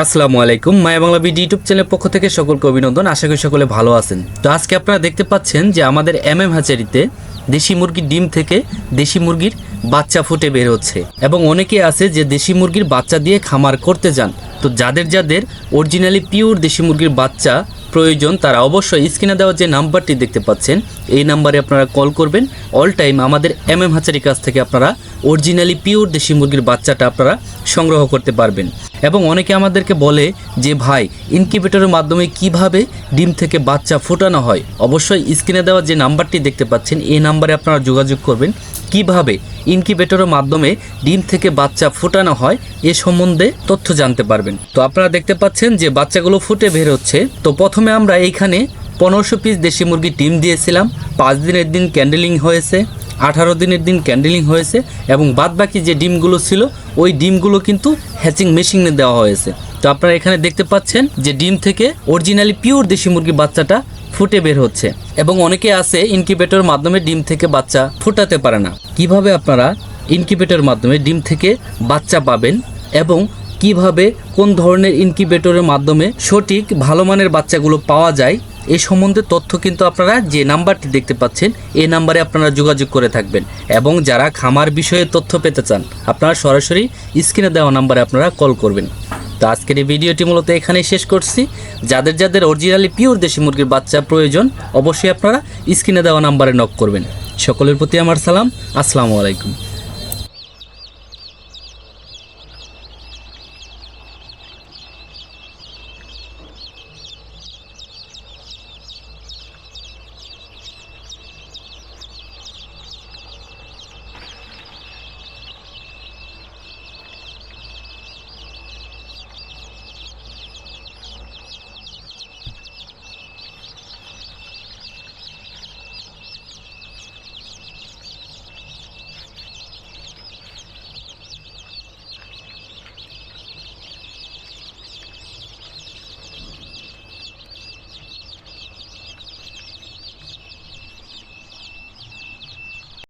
আসসালামু আলাইকুম। মায়া Bangla BD YouTube চ্যানেলের পক্ষ থেকে সকলকে অভিনন্দন। আশা করি সকলে ভালো আছেন। তো আজকে আপনারা দেখতে পাচ্ছেন যে আমাদের এম এম হ্যাচারিতে দেশি মুরগির ডিম থেকে দেশি মুরগির বাচ্চা ফুটে বের হচ্ছে। এবং অনেকে আছে যে দেশি মুরগির বাচ্চা দিয়ে খামার করতে যান। তো যাদের যাদের অরিজিনালি পিওর দেশি মুরগির বাচ্চা প্রয়োজন, তারা অবশ্যই স্ক্রিনে দেওয়া যে নাম্বারটি দেখতে পাচ্ছেন, এই নাম্বারে আপনারা কল করবেন। অল টাইম আমাদের এম এম হাচারির কাছ থেকে আপনারা অরিজিনালি পিওর দেশি মুরগির বাচ্চাটা আপনারা সংগ্রহ করতে পারবেন। এবং অনেকে আমাদেরকে বলে যে, ভাই ইনকিউবেটরের মাধ্যমে কীভাবে ডিম থেকে বাচ্চা ফোটানো হয়? অবশ্যই স্ক্রিনে দেওয়া যে নাম্বারটি দেখতে পাচ্ছেন, এই নাম্বারে আপনারা যোগাযোগ করবেন। কীভাবে ইনকিউবেটরের মাধ্যমে ডিম থেকে বাচ্চা ফোটানো হয়, এ সম্বন্ধে তথ্য জানতে পারবেন। তো আপনারা দেখতে পাচ্ছেন যে, বাচ্চাগুলো ফুটে বের হচ্ছে। তো প্রথমে আমরা এইখানে পনেরোশো পিস দেশি মুরগি ডিম দিয়েছিলাম। পাঁচ দিনের দিন ক্যান্ডেলিং হয়েছে। আঠারো দিনের দিন ক্যান্ডেলিং হয়েছে এবং বাদবাকি যে ডিমগুলো ছিল, ওই ডিমগুলো কিন্তু হ্যাচিং মেশিনে দেওয়া হয়েছে। তো আপনারা এখানে দেখতে পাচ্ছেন যে ডিম থেকে অরিজিনালি পিওর দেশি মুরগির বাচ্চাটা ফুটে বের হচ্ছে এবং অনেকে আছে ইনকিউবেটর মাধ্যমে ডিম থেকে বাচ্চা ফুটাতে পারে না। কীভাবে আপনারা ইনকিউবেটর মাধ্যমে ডিম থেকে বাচ্চা পাবেন এবং কীভাবে কোন ধরনের ইনকিউবেটরের মাধ্যমে সঠিক ভালো মানের বাচ্চাগুলো পাওয়া যায় এই সম্বন্ধে তথ্য কিন্তু আপনারা যে নাম্বারটি দেখতে পাচ্ছেন, এই নাম্বারে আপনারা যোগাযোগ করে থাকবেন। এবং যারা খামার বিষয়ে তথ্য পেতে চান, আপনারা সরাসরি স্ক্রিনে দেওয়া নাম্বারে আপনারা কল করবেন। তো আজকের এই ভিডিওটি মূলত এখানেই শেষ করছি। যাদের যাদের অরিজিনালি পিওর দেশি মুরগির বাচ্চা প্রয়োজন, অবশ্যই আপনারা স্ক্রিনে দেওয়া নাম্বারে নক করবেন। সকলের প্রতি আমার সালাম। আসসালামু আলাইকুম।